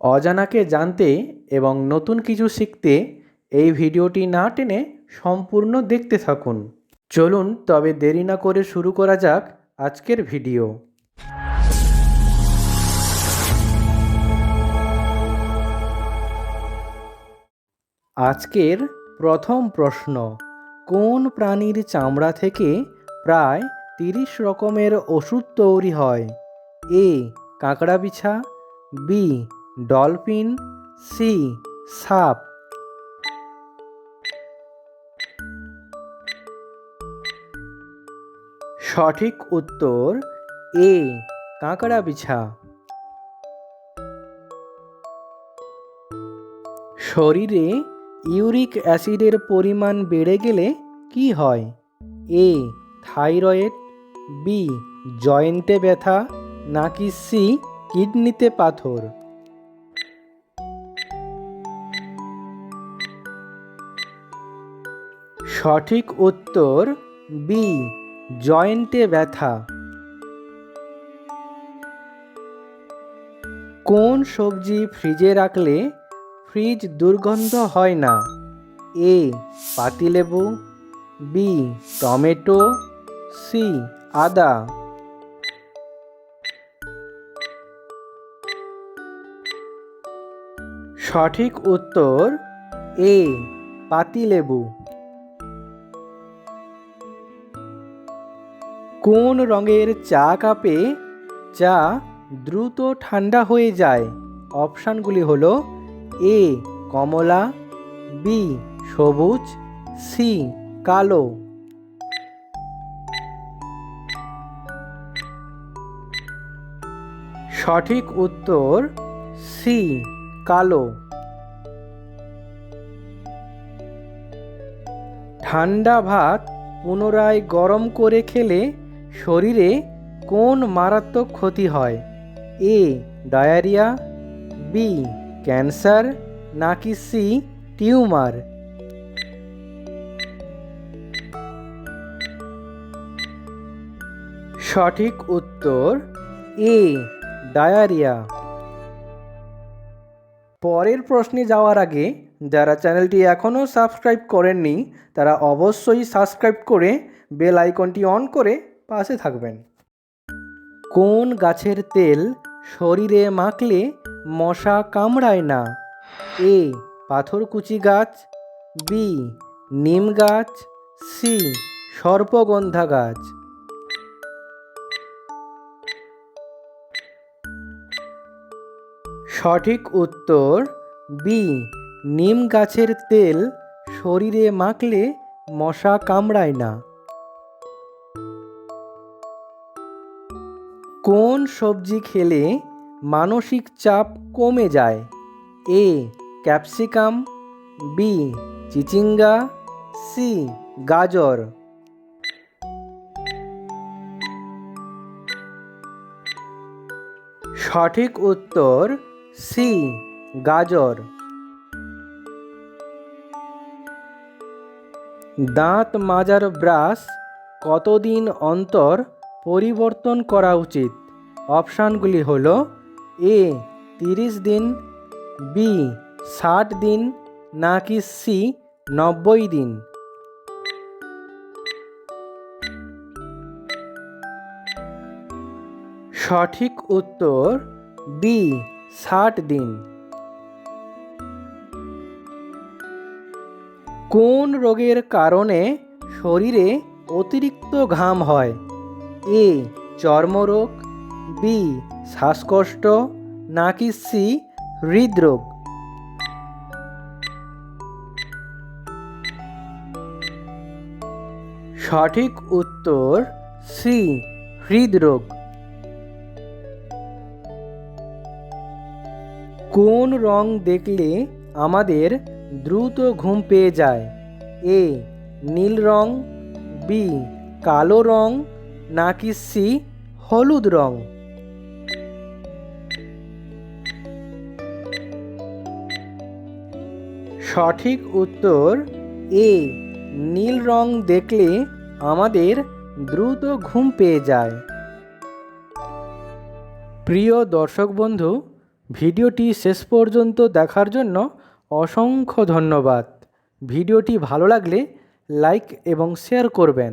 অজানাকে জানতে এবং নতুন কিছু শিখতে এই ভিডিওটি না টেনে সম্পূর্ণ দেখতে থাকুন। চলুন তবে দেরি না করে শুরু করা যাক আজকের ভিডিও। আজকের প্রথম প্রশ্ন, কোন প্রাণীর চামড়া থেকে প্রায় তিরিশ রকমের ওষুধ তৈরি হয়? এ কাঁকড়া বিছা বি ডলফিন, সি, সাপ। সঠিক উত্তর, এ, কাঁকড়া বিছা। শরীরে ইউরিক অ্যাসিডের পরিমাণ বেড়ে গেলে কি হয়? এ, থাইরয়েড, বি, জয়েন্টে ব্যথা, নাকি সি, কিডনিতে পাথর? সঠিক উত্তর বি, জয়েন্টে ব্যথা। কোন সবজি ফ্রিজে রাখলে ফ্রিজ দুর্গন্ধ হয় না? এ, পাতিলেবু, বি, টমেটো, সি, আদা। সঠিক উত্তর এ, পাতিলেবু। কোন রঙের চা কাপে চা দ্রুত ঠান্ডা হয়ে যায়? অপশানগুলি হল এ, কমলা, বি, সবুজ, সি, কালো। সঠিক উত্তর সি, কালো। ঠান্ডা ভাত পুনরায় গরম করে খেলে শরীরে কোন মারাত্মক ক্ষতি হয়? এ, ডায়ারিয়া, বি, ক্যান্সার, নাকি সি, টিউমার? সঠিক উত্তর, এ, ডায়ারিয়া। পরের প্রশ্নে যাওয়ার আগে, যারা চ্যানেলটি এখনও সাবস্ক্রাইব করেননি, তারা অবশ্যই সাবস্ক্রাইব করে বেল আইকনটি অন করে পাশে থাকবেন। কোন গাছের তেল শরীরে মাখলে মশা কামড়ায় না? এ, পাথরকুচি গাছ, বি, নিম গাছ, সি, সর্পগন্ধা গাছ। সঠিক উত্তর, বি, নিম গাছের তেল শরীরে মাখলে মশা কামড়ায় না। কোন সবজি খেলে মানসিক চাপ কমে যায়? এ, ক্যাপসিকাম, বি, চিচিঙ্গা, সি, গাজর। সঠিক উত্তর, সি, গাজর। দাঁত মাজার ব্রাশ কতদিন অন্তর পরিবর্তন করা উচিত? অপশানগুলি হল এ, তিরিশ দিন, বি, ষাট দিন, নাকি সি, নব্বই দিন। সঠিক উত্তর বি, ষাট দিন। কোন রোগের কারণে শরীরে অতিরিক্ত ঘাম হয়? এ, চর্মরোগ বি, শ্বাসকষ্ট, নাকি সি, হৃদরোগ? সঠিক উত্তর সি, হৃদরোগ। কোন রং দেখলে আমাদের দ্রুত ঘুম পেয়ে যায়? এ, নীল রং, বি, কালো রং, নাকি সি, হলুদ রং? সঠিক উত্তর এ। নীল রং দেখলে আমাদের দ্রুত ঘুম পেয়ে যায়। প্রিয় দর্শক বন্ধু, ভিডিওটি শেষ পর্যন্ত দেখার জন্য অসংখ্য ধন্যবাদ। ভিডিওটি ভালো লাগলে লাইক এবং শেয়ার করবেন।